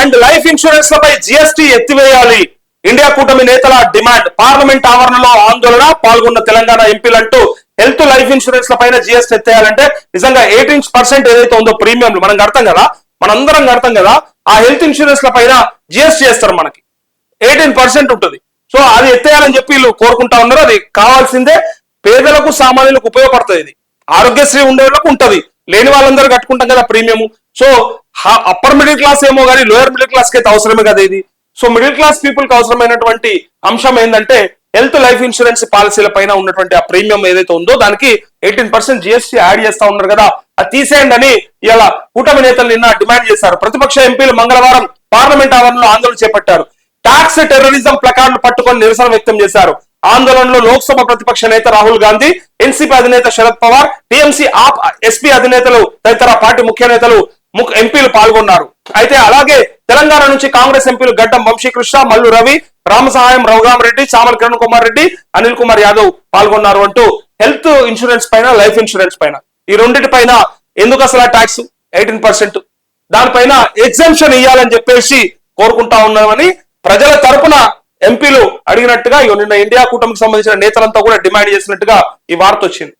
And life insurance లపై GST ఎత్తివేయాలి. India కూటమి నేతల డిమాండ్. పార్లమెంట్ ఆవరణలో ఆందోళన పాల్గొన్న తెలంగాణ ఎంపీలంటూ హెల్త్ లైఫ్ ఇన్సూరెన్స్ పైన జిఎస్టీ ఎత్తేయాలంటే నిజంగా ఎయిటీన్ పర్సెంట్ ఏదైతే ఉందో ప్రీమియంలు మనం కడతాం కదా? మనందరం కడతాం కదా? ఆ హెల్త్ ఇన్సూరెన్స్ పైన జిఎస్టీ చేస్తారు మనకి. ఎయిటీన్ పర్సెంట్ ఉంటుంది. సో అది ఎత్తేయాలని చెప్పి వీళ్ళు కోరుకుంటా ఉన్నారు. అది కావాల్సిందే. పేదలకు సామాన్యులకు ఉపయోగపడుతుంది ఇది. ఆరోగ్యశ్రీ ఉండే వాళ్ళకు ఉంటది. లేని వాళ్ళందరూ కట్టుకుంటాం కదా premium so upper middle class ఏమో కానీ లోయర్ మిడిల్ క్లాస్కి అయితే అవసరమే కదా ఇది. సో మిడిల్ క్లాస్ పీపుల్కి అవసరమైనటువంటి అంశం ఏంటంటే హెల్త్ లైఫ్ ఇన్సూరెన్స్ పాలసీల పైన ఉన్నటువంటి ఆ ప్రీమియం ఏదైతే ఉందో దానికి ఎయిటీన్ పర్సెంట్ జిఎస్టీ యాడ్ చేస్తా ఉన్నారు కదా అది తీసేయండి అని ఇలా కూటమి నేతలు నిన్న డిమాండ్ చేశారు. ప్రతిపక్ష ఎంపీలు మంగళవారం పార్లమెంట్ ఆవరణలో ఆందోళన చేపట్టారు. టాక్స్ టెర్రరిజం ప్లకార్డులు పట్టుకొని నిరసన వ్యక్తం చేశారు. ఆందోళనలో లోక్సభ ప్రతిపక్ష నేత రాహుల్ గాంధీ ఎన్సీపీ అధినేత శరద్ పవార్ టీఎంసీ ఆప్ ఎస్పీ అధినేతలు తదితర పార్టీ ముఖ్య నేతలు ఎంపీలు పాల్గొన్నారు. అయితే అలాగే తెలంగాణ నుంచి కాంగ్రెస్ ఎంపీలు గడ్డం వంశీకృష్ణ మల్లు రవి రామసహాయం రఘురామరెడ్డి చామల కిరణ్ కుమార్ రెడ్డి అనిల్ కుమార్ యాదవ్ పాల్గొన్నారు అంటూ హెల్త్ ఇన్సూరెన్స్ పైన లైఫ్ ఇన్సూరెన్స్ పైన. ఈ రెండింటి పైన ఎందుకు అసలు ట్యాక్స్ ఎయిటీన్ పర్సెంట్? దానిపైన ఎగ్జామ్షన్ ఇవ్వాలని చెప్పేసి కోరుకుంటా ఉన్నామని ప్రజల తరపున ఎంపీలు అడిగినట్టుగా నిన్న ఇండియా కూటమికి సంబంధించిన నేతలంతా కూడా డిమాండ్ చేసినట్టుగా ఈ వార్త వచ్చింది.